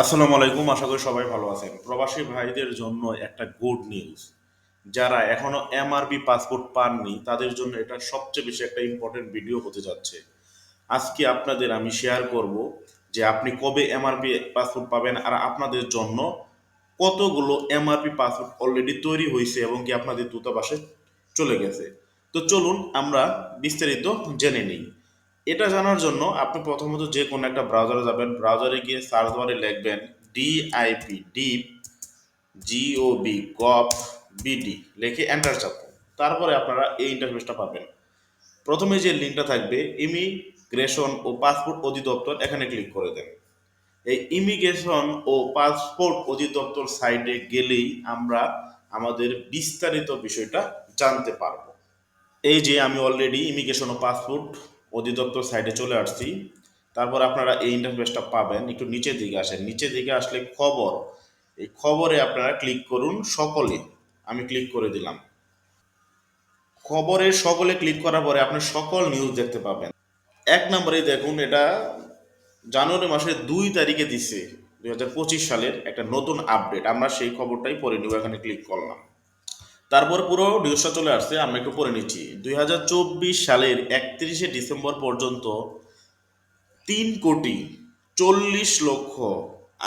আসসালামু আলাইকুম, আশা করি সবাই ভালো আছেন। প্রবাসী ভাইদের জন্য একটা গুড নিউজ যারা এখনও এমআরবি পাসপোর্ট পাননি, তাদের জন্য এটা সবচেয়ে বেশি একটা ইম্পর্টেন্ট ভিডিও হতে যাচ্ছে। আজকে আপনাদের আমি শেয়ার করব যে আপনি কবে এমআরপি পাসপোর্ট পাবেন আর আপনাদের জন্য কতগুলো এমআরপি পাসপোর্ট অলরেডি তৈরি হয়েছে এবং কি আপনাদের দূতাবাসে চলে গেছে। তো চলুন আমরা বিস্তারিত জেনে নিই। এটা জানার জন্য আপনি প্রথমত যে কোনো একটা ব্রাউজারে যাবেন ব্রাউজারে গিয়ে সার্চ বারে লিখবেন D I P dip G O B gov B D লিখে এন্টার চাপুন তারপরে আপনারা এই ইন্টারফেসটা পাবেন। প্রথমে যে লিঙ্কটা থাকবে ইমিগ্রেশন ও পাসপোর্ট অধিদপ্তর, এখানে ক্লিক করে দেন। এই ইমিগ্রেশন ও পাসপোর্ট অধিদপ্তর সাইটে গেলেই আমরা আমাদের বিস্তারিত বিষয়টা জানতে পারব। এই যে আমি অলরেডি ইমিগ্রেশন ও পাসপোর্ট অধিদপ্তর সাইডে চলে আসছি। তারপর আপনারা এই ইন্টারফেসটা পাবেন। একটু নিচের দিকে আসেন। নিচের দিকে আসলে খবর। এই খবরে আপনারা ক্লিক করুন সকলে। আমি ক্লিক করে দিলাম। খবরে সকলে ক্লিক করার পরে আপনি সকল নিউজ দেখতে পাবেন। এক নম্বরে দেখুন, এটা জানুয়ারি মাসের দুই তারিখে দিছে। দুই হাজার পঁচিশ সালের একটা নতুন আপডেট আমরা সেই খবরটাই পরে নিব। এখানে ক্লিক করলাম। তারপর পুরো নিউজটা চলে আসছে, আমরা একটু পড়ে নিচ্ছি। দুই হাজার চব্বিশ সালের একত্রিশে ডিসেম্বর পর্যন্ত তিন কোটি চল্লিশ লক্ষ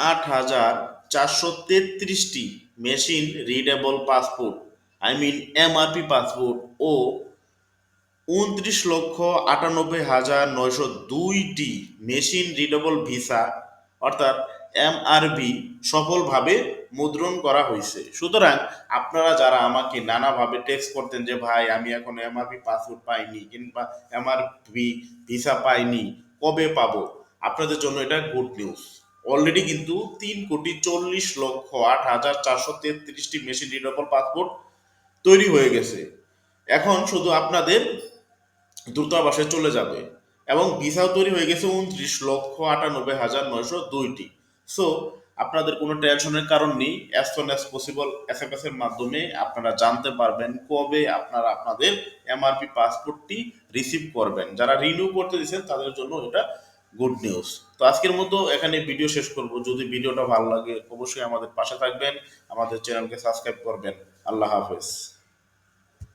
আট হাজার চারশো তেত্রিশটি machine readable passport I mean M R P passport ও উনত্রিশ লক্ষ আটানব্বই হাজার নয়শো দুইটি মেশিন রিডেবল ভিসা অর্থাৎ এমআরবি সফলভাবে মুদ্রণ করা হয়েছে সুতরাং আপনারা যারা আমাকে নানাভাবে টেক্সট করতেন যে, ভাই, আমি এখন এমআরপি পাসপোর্ট পাইনি কিংবা এমআরপি ভিসা পাইনি, কবে পাবো? আপনাদের জন্য এটা গুড নিউজ অলরেডি কিন্তু তিন কোটি চল্লিশ লক্ষ আট হাজার চারশো তেত্রিশটি মেশিন রিডেবল পাসপোর্ট তৈরি হয়ে গেছে। এখন শুধু আপনাদের দূতাবাসে চলে যাবে এবং ভিসাও তৈরি হয়ে গেছে উনত্রিশ লক্ষ আটানব্বই হাজার নয়শো দুইটি। সো আপনাদের কোনো টেনশনের কারণ নেই as soon as possible S M S এর মাধ্যমে আপনারা জানতে পারবেন কবে আপনারা আপনাদের এমআরপি পাসপোর্টটি রিসিভ করবেন। যারা রিনিউ করতে দিচ্ছেন তাদের জন্য এটা গুড নিউজ তো আজকের মতো এখানে ভিডিও শেষ করব। যদি ভিডিওটা ভালো লাগে, অবশ্যই আমাদের পাশে থাকবেন, আমাদের চ্যানেলকে সাবস্ক্রাইব করবেন। আল্লাহ হাফেজ।